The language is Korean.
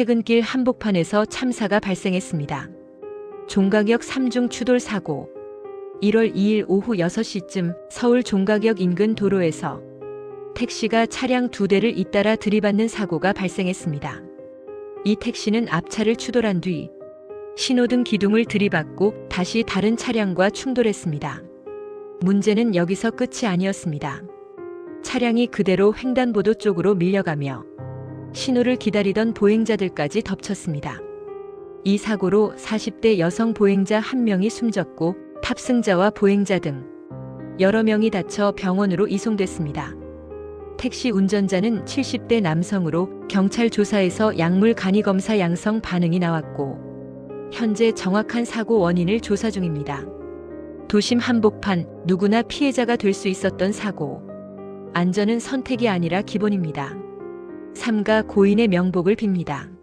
퇴근길 한복판에서 참사가 발생했습니다. 종각역 3중 추돌 사고. 1월 2일 오후 6시쯤 서울 종각역 인근 도로에서 택시가 차량 두 대를 잇따라 들이받는 사고가 발생했습니다. 이 택시는 앞차를 추돌한 뒤 신호등 기둥을 들이받고 다시 다른 차량과 충돌했습니다. 문제는 여기서 끝이 아니었습니다. 차량이 그대로 횡단보도 쪽으로 밀려가며 신호를 기다리던 보행자들까지 덮쳤습니다. 이 사고로 40대 여성 보행자 한 명이 숨졌고 탑승자와 보행자 등 여러 명이 다쳐 병원으로 이송됐습니다. 택시 운전자는 70대 남성으로 경찰 조사에서 약물 간이 검사 양성 반응이 나왔고 현재 정확한 사고 원인을 조사 중입니다. 도심 한복판 누구나 피해자가 될 수 있었던 사고. 안전은 선택이 아니라 기본입니다. 삼가 고인의 명복을 빕니다.